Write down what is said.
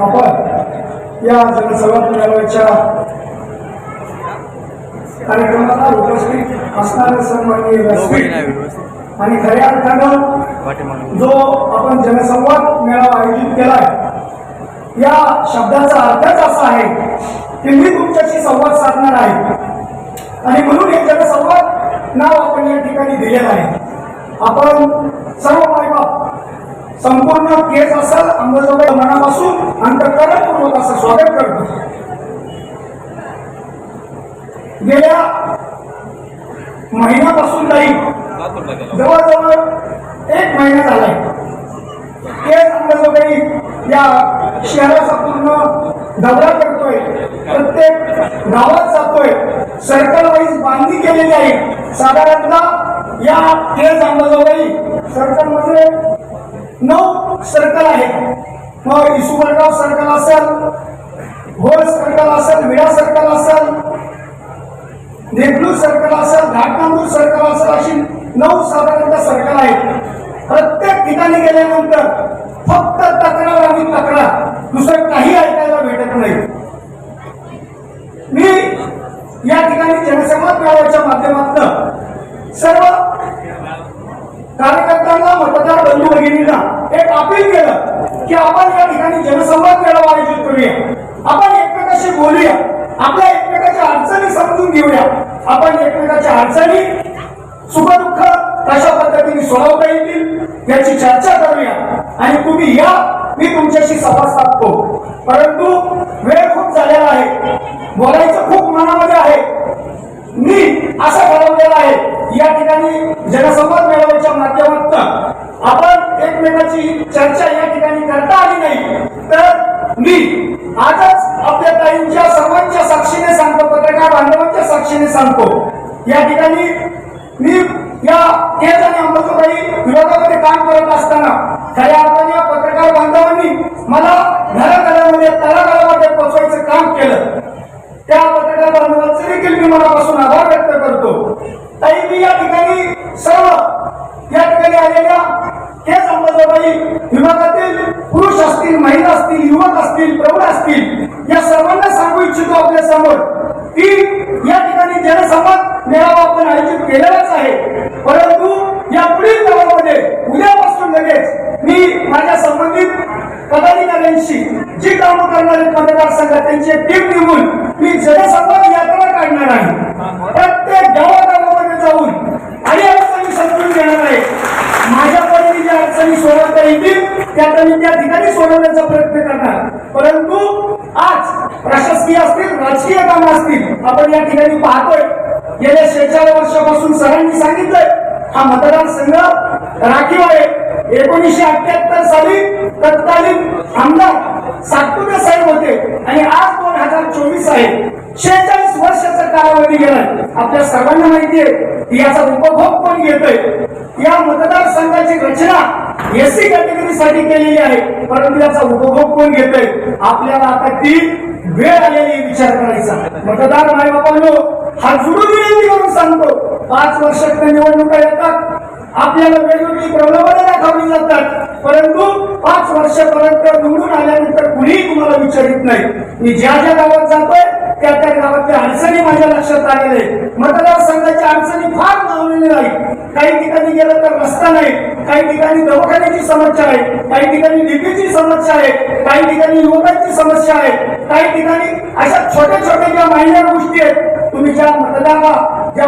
आपण या जनसंवाद मेळाव्याच्या कार्यक्रमाला उपस्थित असणारे आणि खऱ्या अर्थानं जो आपण जनसंवाद मेळावा आयोजित केलाय या शब्दाचा अर्थच असा आहे की मी तुमच्याशी संवाद साधणार आहे. आणि म्हणून हे जनसंवाद नाव आपण या ठिकाणी दिलेलं आहे. आपण सर्व मायबाप संपूर्ण केस असेल अंमलबजावणी मनापासून अंतकरणपूर्वक असं स्वागत करतो. गेल्या महिन्यापासून काही जवळजवळ एक महिना झालाय. केस अंमलबजावणी या शहराचा पूर्ण दौरा करतोय. प्रत्येक गावात जातोय. सर्कल वाईज बांधणी केलेली आहे. साधारणतः या केस अंमलबजावणी सर्कलमध्ये नऊ सर्कल आहे. मग इसुवरगाव सर्कल असेल घोळ सर्कल असेल विडा सर्कल असेल देगलूर सर्कल असेल घाटनांदूर सर्कल असेल अशी नऊ साधारणतः सर्कल आहेत. प्रत्येक ठिकाणी गेल्यानंतर फक्त तक्रार आणि तक्रार. दुसरं काही ऐकायला भेटत नाही. मी या ठिकाणी जनसंवाद मेळाव्याच्या माध्यमातून सर्व कार्यकर्त्यांना मतदार बंधू भगिनींना अपील केलं की आपण या ठिकाणी जनसंवाद मेळावा आयोजित करूया. आपण एकमेकाशी बोलूया. आपल्या एकमेकाच्या अडचणी समजून घेऊया. आपण एकमेकाच्या अडचणी सुखदुःख कशा पद्धतीने सोडवता येतील याची चर्चा करूया. आणि तुम्ही या मी तुमच्याशी सभा साधतो. परंतु वेळ खूप झालेला आहे. बोलायचं खूप मनामध्ये आहे. मी असं ठरवलेलं आहे. या ठिकाणी जनसंवाद मेळाव्याच्या माध्यमातून एकमेकाची चर्चा या ठिकाणी करता आली नाही. तर मी आजच आपल्या ताईंच्या सर्वांच्या साक्षीने सांगतो पत्रकार बांधवांच्या साक्षीने सांगतो. या ठिकाणी मी या केज आणि अंमलबजावणी विभागामध्ये काम करत असताना खऱ्या अर्थाने या पत्रकार बांधवांनी मला घराघरामध्ये तळागाळामध्ये पोहोचवायचं काम केलं. त्या पत्रकार बांधवांचे देखील मी मनापासून आभार व्यक्त करतो ताई मी या ठिकाणी सर्व या ठिकाणी आलेल्या केस अंमलबजावणी विभागातील पुरुष असतील महिला असतील युवक असतील प्रौढ असतील या सर्वांना सांगू इच्छितो आपल्यासमोर की या ठिकाणी जनसंवाद मेळावा आपण आयोजित केलेलाच आहे. परंतु या पुढील काळामध्ये उद्यापासून लगेच मी माझ्या संबंधित पदाधिकाऱ्यांशी जी कामं करणारे मतदारसंघात त्यांची टीम निवडून मी जनसंवाद यात्रा काढणार आहे प्रत्येक गावागावामध्ये जाऊन आणि अडचणी समजून घेणार आहे माझ्या परीने ज्या अडचणी सोडवता येतील त्या त्या ठिकाणी सोडवण्याचा प्रयत्न करणार. परंतु आज प्रशासकीय असतील राजकीय कामं असतील आपण या ठिकाणी पाहतोय गेल्या शेहेचाळीस वर्षापासून सरांनी सांगितलंय हा मतदारसंघ राखीव आहे एकोणीसशे अठ्याहत्तर साली तत्कालीन आमदार सातपुते साहेब होते आणि आज दोन हजार चोवीस आहे. आपल्या सर्वांना माहिती आहे की याचा उपभोग कोण घेतोय. या मतदारसंघाची रचना एससी कॅटेगरीसाठी केलेली आहे परंतु याचा उपभोग कोण घेतोय? आपल्याला आता ती वेळ आलेली विचार करायचा. मतदार माय बाबांनो हा जुडून विनंती करून सांगतो पाच वर्षात निवडणुका येतात. आपल्याला वेगवेगळी प्रलोभनं दाखवली जातात. परंतु पाच वर्षापर्यंत निवडून आल्यानंतर कुणीही तुम्हाला विचारित नाही. मी ज्या ज्या गावात जातोय त्या त्या गावातल्या अडचणी माझ्या लक्षात आलेल्या आहेत. मतदारसंघाच्या अडचणी फार मावलेल्या आहेत. काही ठिकाणी गेलं तर रस्ता नाही. काही ठिकाणी दवाखान्याची समस्या आहे. काही ठिकाणी लिपीची समस्या आहे. काही ठिकाणी युवकांची समस्या आहे. काही ठिकाणी अशा छोट्या छोट्या ज्या मायनर गोष्टी आहेत तुम्ही ज्या मतदारा ज्या